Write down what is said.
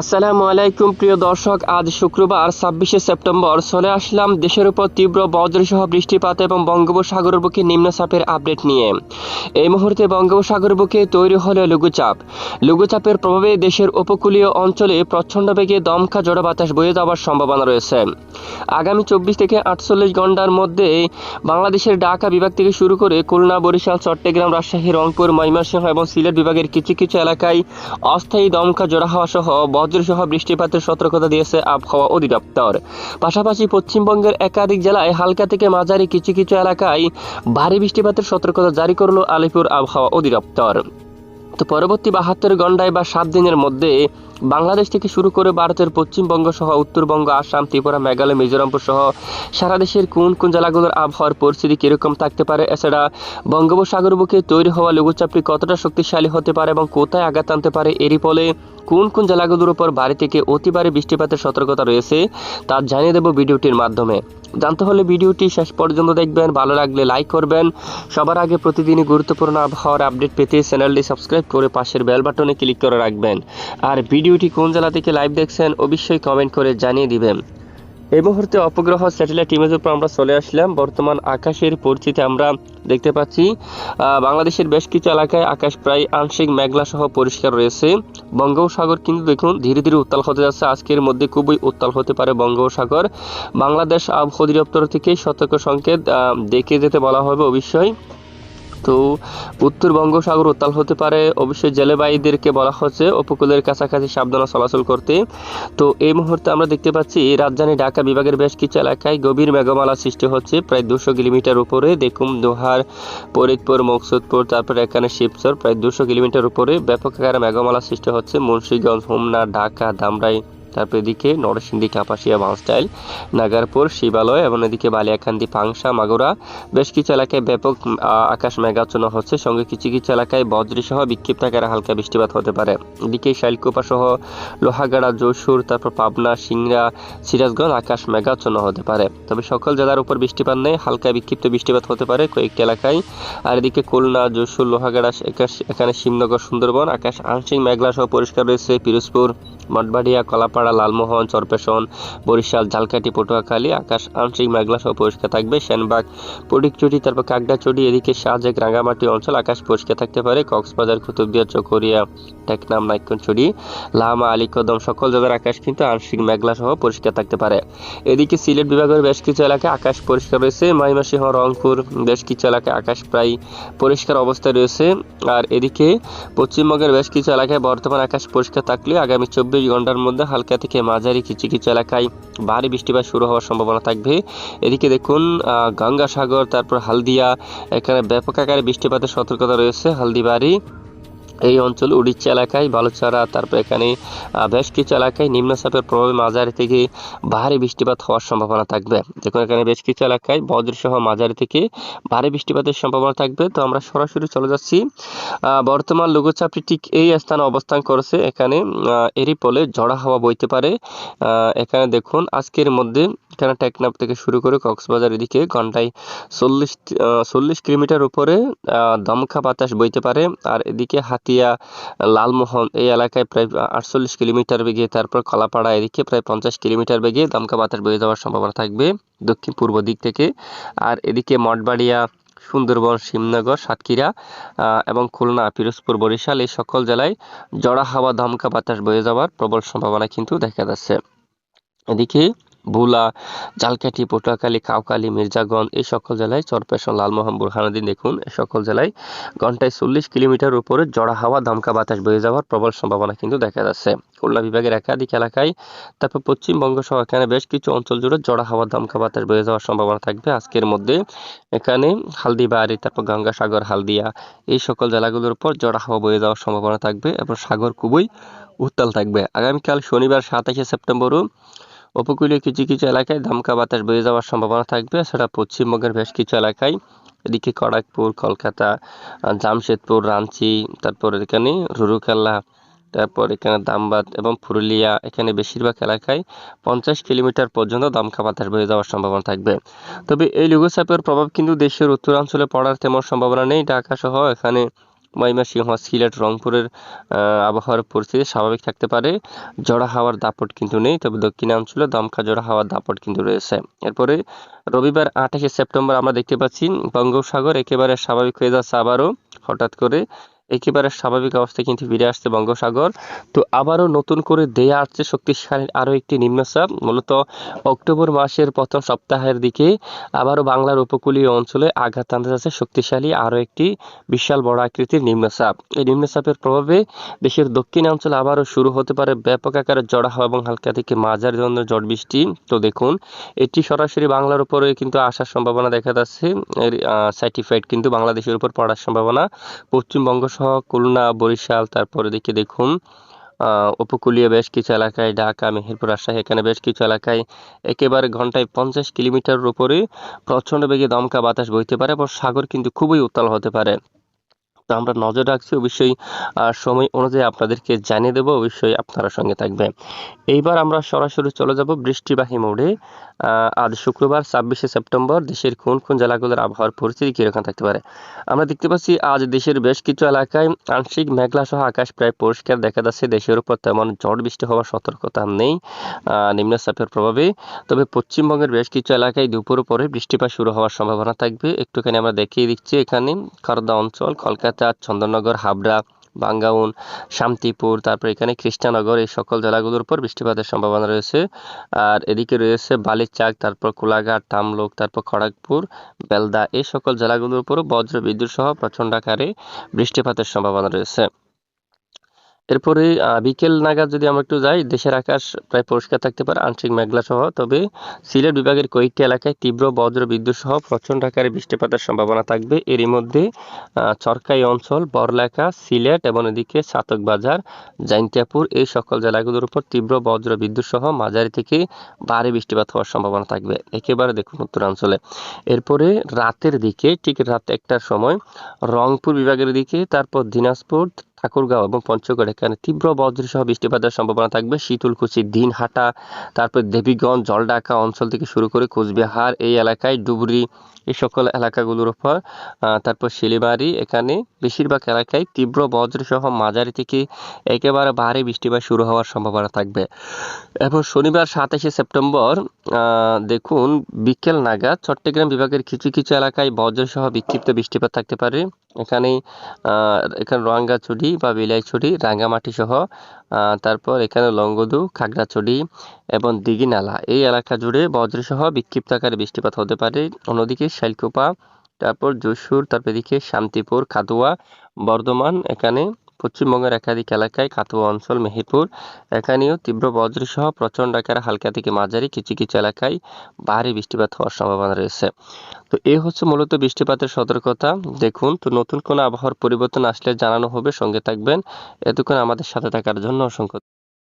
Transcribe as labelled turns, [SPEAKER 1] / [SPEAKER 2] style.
[SPEAKER 1] আসসালামু আলাইকুম, প্রিয় দর্শক। আজ শুক্রবার, ছাব্বিশে সেপ্টেম্বর। চলে আসলাম দেশের উপর তীব্র বজ্রসহ বৃষ্টিপাত এবং বঙ্গোপসাগরের বুকে নিম্নচাপের আপডেট নিয়ে। এই মুহূর্তে বঙ্গোপসাগর বুকে তৈরি হলো লঘুচাপ। লঘুচাপের প্রভাবে দেশের উপকূলীয় অঞ্চলে প্রচণ্ড বেগে দমকা জড়ো বাতাস বয়ে যাওয়ার সম্ভাবনা রয়েছে। আগামী চব্বিশ থেকে আটচল্লিশ ঘণ্টার মধ্যে বাংলাদেশের ঢাকা বিভাগ থেকে শুরু করে খুলনা, বরিশাল, চট্টগ্রাম, রাজশাহী, রংপুর, ময়মনসিংহ এবং সিলেট বিভাগের কিছু কিছু এলাকায় অস্থায়ী দমকা জোড়া হওয়া সহ বজ্রসহ বৃষ্টিপাতের সতর্কতা দিয়েছে আবহাওয়া অধিদপ্তর। পাশাপাশি পশ্চিমবঙ্গের একাধিক জেলায় হালকা থেকে মাঝারি কিছু কিছু এলাকায় ভারী বৃষ্টিপাতের সতর্কতা জারি করল আলিপুর আবহাওয়া অধিদপ্তর। তো পরবর্তী বাহাত্তর ঘন্টায় বা সাত দিনের মধ্যে বাংলাদেশ থেকে শুরু করে ভারতের পশ্চিমবঙ্গ সহ উত্তরবঙ্গ, আসাম, ত্রিপুরা, মেঘালয়, মিজোরামপুর সহ সারা দেশের কোন কোন জেলাগুলোর আবহাওয়ার পরিস্থিতি কীরকম থাকতে পারে, এছাড়া বঙ্গোপসাগর বুকে তৈরি হওয়া লঘুচাপটি কতটা শক্তিশালী হতে পারে এবং কোথায় আঘাত আনতে পারে এরই ফলে কোন কোন জেলাগুলোর উপর বাড়ি থেকে অতিবারে বৃষ্টিপাতের সতর্কতা রয়েছে তা জানিয়ে দেব ভিডিওটির মাধ্যমে। জানতে হলে ভিডিওটি শেষ পর্যন্ত দেখবেন, ভালো লাগলে লাইক করবেন। সবার আগে প্রতিদিনই গুরুত্বপূর্ণ আবহাওয়ার আপডেট পেতে চ্যানেলটি সাবস্ক্রাইব করে পাশের বেল বাটনে ক্লিক করে রাখবেন। আর ভিডিওটি কোন জেলা থেকে লাইভ দেখছেন, অবশ্যই কমেন্ট করে জানিয়ে দিবেন। এই মুহূর্তে অপগ্রহ স্যাটেলাইট ইমেজের উপর আমরা চলে আসলাম। বর্তমান আকাশের পরিস্থিতি আমরা দেখতে পাচ্ছি। বাংলাদেশের বেশ কিছু এলাকায় আকাশ প্রায় আংশিক মেঘলা সহ পরিষ্কার রয়েছে। বঙ্গোপসাগর কিন্তু দেখুন, ধীরে ধীরে উত্তাল হতে যাচ্ছে। আজকের মধ্যে খুবই উত্তাল হতে পারে বঙ্গোপসাগর। বাংলাদেশ আবহাওয়া অধিদপ্তর থেকে সতর্ক সংকেত দেখে যেতে বলা হবে অবশ্যই। তো উত্তর বঙ্গোপসাগর উত্তাল হতে পারে। অবশ্যই জেলেবাইদেরকে বলা হচ্ছে উপকূলের কাছাকাছি সাবধানে চলাচল করতে। তো এই মুহূর্তে আমরা দেখতে পাচ্ছি, রাজধানী ঢাকা বিভাগের বেশ কিছু এলাকায় গভীর মেঘমালা সৃষ্টি হচ্ছে। প্রায় দুশো কিলোমিটার উপরে দেখুন, দোহার, ফরিদপুর, মকসুদপুর, তারপর এখানে শিবচর, প্রায় দুশো কিলোমিটার উপরে ব্যাপক আকারে মেঘমালা সৃষ্টি হচ্ছে। মুন্সিগঞ্জ, হোমনা, ঢাকা ধামরাই তারপর এদিকে নরসিংদী, কাপাসিয়া বাঁশটাইল নাগারপুর, শিবালয় এবং এদিকে বালিয়াকান্দি পাংশা, মাগুরা। বেশ কিছু এলাকায় ব্যাপক আকাশ মেঘাচ্ছন্ন হচ্ছে। সঙ্গে কিছু কিছু এলাকায় বজ্রসহ বিক্ষিপ্ত আকারে হালকা বৃষ্টিপাত হতে পারে। এদিকে শাইলকুপা সহ লোহাগাড়া, যশোর, তারপর পাবনা, সিংড়া, সিরাজগঞ্জ আকাশ মেঘাচ্ছন্ন হতে পারে। তবে সকল জেলার উপর বৃষ্টিপাত নেই। হালকা বিক্ষিপ্ত বৃষ্টিপাত হতে পারে কয়েকটি এলাকায়। আর এদিকে খুলনা, যশোর, লোহাগাড়া এখানে শিবনগর, সুন্দরবন, আকাশ আংশিক মেঘলা সহ পরিষ্কার রয়েছে। পিরোজপুর মঠবাড়িয়া, কলাপাড়া, লালমোহন, চরপেশন, বরিশাল, ঝালকাঠি, পটুয়াখালী, আকাশ, আংশিক মেঘলা সহ পরিষ্কার থাকবে। সেনবাগ পটিকচুটি তারপর কাকড়াচুটি এদিকে শাহজাক রাঙ্গামাটি অঞ্চল আকাশ পরিষ্কার থাকতে পারে। কক্সবাজার, কুতুবদিয়া, চকরিয়া, টেকনাম নাইকনছড়ি লামা, আলীকদম, সকল জায়গার আকাশ কিন্তু আংশিক মেঘলা সহ পরিষ্কার থাকতে পারে। এদিকে সিলেট বিভাগের বেশ কিছু এলাকায় আকাশ পরিষ্কার রয়েছে। ময়মনসিংহ, রংপুর, বেশ কিছু এলাকায় আকাশ প্রায় পরিষ্কার অবস্থায় রয়েছে। আর এদিকে পশ্চিমবঙ্গের বেশ কিছু এলাকায় বর্তমান আকাশ পরিষ্কার থাকলে আগামী চব্বিশ ঘণ্টার মধ্যে হালকা থেকে মাঝারি কিছু এলাকায় ভারী বৃষ্টিপাত শুরু হওয়ার সম্ভাবনা থাকবে। এদিকে দেখুন গঙ্গাসাগর, তারপর হালদিয়া, এখানে ব্যাপক আকারে বৃষ্টিপাতের সতর্কতা রয়েছে হালদিবাড়ি। এই অঞ্চল উড়িষ্যা এলাকায়, বালুচারা, তারপর এখানে বেশ কিছু এলাকায় নিম্নচাপের প্রভাবে মাঝারি থেকে ভারী বৃষ্টিপাত হওয়ার সম্ভাবনা থাকবে। দেখুন, এখানে বেশ কিছু এলাকায় বজ্রসহ মাঝারি থেকে ভারী বৃষ্টিপাতের সম্ভাবনা থাকবে। তো আমরা সরাসরি চলে যাচ্ছি। বর্তমান লঘুচাপটি ঠিক এই স্থানে অবস্থান করেছে। এখানে এরই ফলে ঝড়া হাওয়া বইতে পারে। এখানে দেখুন, আজকের মধ্যে এখানে টেকনাফ থেকে শুরু করে কক্সবাজার এদিকে ঘন্টায় চল্লিশ চল্লিশ কিলোমিটার উপরে দমকা বাতাস বইতে পারে। আর এদিকে হাতিয়া লালমোহন, এই এলাকায় প্রায় আটচল্লিশ কিলোমিটার বেগে তারপর কলাপাড়া এদিকে প্রায় পঞ্চাশ কিলোমিটার বেগে দমকা বাতাস বয়ে যাওয়ার সম্ভাবনা থাকবে দক্ষিণ পূর্ব দিক থেকে। আর এদিকে মঠবাড়িয়া, সুন্দরবন, শিবনগর, সাতক্ষীরা এবং খুলনা, পিরোজপুর, বরিশাল এই সকল জেলায় জড়া হাওয়া দমকা বাতাস বয়ে যাওয়ার প্রবল সম্ভাবনা কিন্তু দেখা যাচ্ছে। এদিকে ভোলা, জালকাঠি, পটুয়াখালী, কাউখালী, মির্জাগঞ্জ, এই সকল জেলায় চরপেশন লালমোহন বুরহানুদ্দিন দেখুন। এই সকল জেলায় ঘন্টায় চল্লিশ কিলোমিটার উপরে জড়া হাওয়া দমকা বাতাস বয়ে যাওয়ার প্রবল সম্ভাবনা কিন্তু দেখা যাচ্ছে। খুলনা বিভাগের একাধিক এলাকায়, তারপর পশ্চিমবঙ্গ সহ এখানে বেশ কিছু অঞ্চল জুড়ে জড়া হাওয়া দমকা বাতাস বয়ে যাওয়ার সম্ভাবনা থাকবে আজকের মধ্যে। এখানে হালদিবাড়ি, তারপর গঙ্গাসাগর, হালদিয়া, এই সকল জেলাগুলোর উপর জড়া হাওয়া বয়ে যাওয়ার সম্ভাবনা থাকবে এবং সাগর খুবই উত্তাল থাকবে। আগামীকাল শনিবার সাতাশে সেপ্টেম্বরও উপকূলীয় কিছু কিছু এলাকায় দমকা বাতাস বয়ে যাওয়ার সম্ভাবনা থাকবে। সেটা পশ্চিমবঙ্গের বেশ কিছু এলাকায় এদিকে খড়গপুর কলকাতা জামশেদপুর রাঞ্চি তারপর এখানে রুরুকেল্লা, তারপর এখানে দামবাদ এবং পুরুলিয়া, এখানে বেশিরভাগ এলাকায় পঞ্চাশ কিলোমিটার পর্যন্ত দমকা বাতাস বয়ে যাওয়ার সম্ভাবনা থাকবে। তবে এই লঘুচাপের প্রভাব কিন্তু দেশের উত্তরাঞ্চলে পড়ার তেমন সম্ভাবনা নেই। ঢাকা সহ এখানে ময়মনসিংহ সিলেট, রংপুরের আবহাওয়ার পরিস্থিতি স্বাভাবিক থাকতে পারে। জড়া হাওয়ার দাপট কিন্তু নেই, তবে দক্ষিণাঞ্চলে দমকা জড়া হাওয়ার দাপট কিন্তু রয়েছে। এরপরে রবিবার আঠাশে সেপ্টেম্বর আমরা দেখতে পাচ্ছি বঙ্গোপসাগর একেবারে স্বাভাবিক হয়ে যাচ্ছে আবারও, হঠাৎ করে একেবারে স্বাভাবিক অবস্থায় কিন্তু ফিরে আসছে বঙ্গোপসাগর। তো আবারও নতুন করে দেয়া আসছে শক্তিশালী আরও একটি নিম্নচাপ। মূলত অক্টোবর মাসের প্রথম সপ্তাহের দিকে আবারও বাংলার উপকূলীয় অঞ্চলে আঘাত আনতে যাচ্ছে শক্তিশালী আরও একটি বিশাল বড় আকৃতির নিম্নচাপ। এই নিম্নচাপের প্রভাবে দেশের দক্ষিণাঞ্চলে আবারও শুরু হতে পারে ব্যাপক আকারে জড়া হাওয়া এবং হালকা থেকে মাঝারি ধরনের ঝড় বৃষ্টি। তো দেখুন, এটি সরাসরি বাংলার উপরে কিন্তু আসার সম্ভাবনা দেখা যাচ্ছে। এর সার্টিফাইড কিন্তু বাংলাদেশের উপর পড়ার সম্ভাবনা। পশ্চিমবঙ্গ সহ খুলনা, বরিশাল, তারপরে দিকে দেখুন উপকূলীয় বেশ কিছু এলাকায়, ঢাকা, মেহেরপুর, রাজশাহী, এখানে বেশ কিছু এলাকায় একেবারে ঘন্টায় পঞ্চাশ কিলোমিটারের উপরে প্রচণ্ড বেগে দমকা বাতাস বইতে পারে এবং সাগর কিন্তু খুবই উত্তাল হতে পারে। তো আমরা নজর রাখছি, অবশ্যই সময় অনুযায়ী আপনাদেরকে জানিয়ে দেবো, অবশ্যই আপনারা সঙ্গে থাকবে এইবার আমরা সরাসরি চলে যাব বৃষ্টিবাহী মোড়ে। আজ শুক্রবার ছাব্বিশে সেপ্টেম্বর দেশের কোন কোন জেলাগুলোর আবহাওয়ার পরিস্থিতি কীরকম থাকতে পারে? আমরা দেখতে পাচ্ছি আজ দেশের বেশ কিছু এলাকায় আংশিক মেঘলা সহ আকাশ প্রায় পরিষ্কার দেখা যাচ্ছে। দেশের উপর তেমন ঝড় বৃষ্টি হওয়ার সতর্কতা নেই নিম্নচাপের প্রভাবে। তবে পশ্চিমবঙ্গের বেশ কিছু এলাকায় দুপুর পরে বৃষ্টিপাত শুরু হওয়ার সম্ভাবনা থাকবে। একটুখানি আমরা দেখিয়ে দিচ্ছি এখানে। খর্দা অঞ্চল, কলকাতা, চন্দননগর, হাবড়া বাঙ্গাউন, শান্তিপুর, তারপর এখানে কৃষ্ণনগর, এই সকল জেলাগুলোর উপর বৃষ্টিপাতের সম্ভাবনা রয়েছে। আর এদিকে রয়েছে বালিচাক, তারপর কোলাঘাট, তামলুক, তারপর খড়গপুর, বেলদা, এই সকল জেলাগুলোর উপরও বজ্র, বিদ্যুৎ সহ প্রচণ্ড আকারে বৃষ্টিপাতের সম্ভাবনা রয়েছে। এরপরে বিকেল নাগাদ যদি আমরা একটু যাই, দেশের আকাশ প্রায় পরিষ্কার থাকতে পারে, আংশিক মেঘলা সহ। তবে সিলেট বিভাগের কয়েকটি এলাকায় তীব্র বজ্র বিদ্যুৎ সহ প্রচণ্ড আকারে বৃষ্টিপাতের সম্ভাবনা থাকবে। এরই মধ্যে চরকাই অঞ্চল বরলেখা সিলেট এবং এদিকে চাতক বাজার, জাইন্তিয়াপুর, এই সকল জেলাগুলোর উপর তীব্র বজ্র বিদ্যুৎ সহ মাঝারি থেকে ভারী বৃষ্টিপাত হওয়ার সম্ভাবনা থাকবে। একেবারে দেখুন উত্তরাঞ্চলে। এরপরে রাতের দিকে, ঠিক রাত একটার সময়, রংপুর বিভাগের দিকে, তারপর দিনাজপুর ঠাকুরগাঁও এবং পঞ্চগড়, এখানে তীব্র বজ্রসহ বৃষ্টিপাতের সম্ভাবনা থাকবে। শীতলকুচি, দিনহাটা, তারপর দেবীগঞ্জ, জলঢাকা অঞ্চল থেকে শুরু করে কোচবিহার, এই এলাকায় ডুবরি, এই সকল এলাকাগুলোর উপর তারপর শিলিমারি, এখানে বেশিরভাগ এলাকায় তীব্র বজ্রসহ মাঝারি থেকে একেবারে ভারী বৃষ্টিপাত শুরু হওয়ার সম্ভাবনা থাকবে। এবং শনিবার সাতাশে সেপ্টেম্বর দেখুন, বিকেল নাগাদ চট্টগ্রাম বিভাগের কিছু কিছু এলাকায় বজ্রসহ বিক্ষিপ্ত বৃষ্টিপাত থাকতে পারে। এখানে এখানে রঙ্গাছড়ি বা বিলাইছড়ি রাঙ্গামাটি সহ তারপর এখানে লংগদু খাগড়াছড়ি এবং দিঘিনালা। এই এলাকা জুড়ে বজ্রসহ বিক্ষিপ্ত আকারে বৃষ্টিপাত হতে পারে। অন্যদিকে শাইলকুপা তারপর যশোর, তারপর এদিকে শান্তিপুর, খাদুয়া, বর্ধমান এখানে পশ্চিমবঙ্গের একাধিক এলাকায় কাতুয়া অঞ্চল, মেহেরপুর, এখানেও তীব্র বজ্রসহ প্রচণ্ড আকারে হালকা থেকে মাঝারি কিছু কিছু এলাকায় ভারী বৃষ্টিপাত হওয়ার সম্ভাবনা রয়েছে। তো এই হচ্ছে মূলত বৃষ্টিপাতের সতর্কতা। দেখুন, তো নতুন কোনো আবহাওয়ার পরিবর্তন আসলে জানানো হবে, সঙ্গে থাকবেন। এতক্ষণ আমাদের সাথে থাকার জন্য অসংখ্য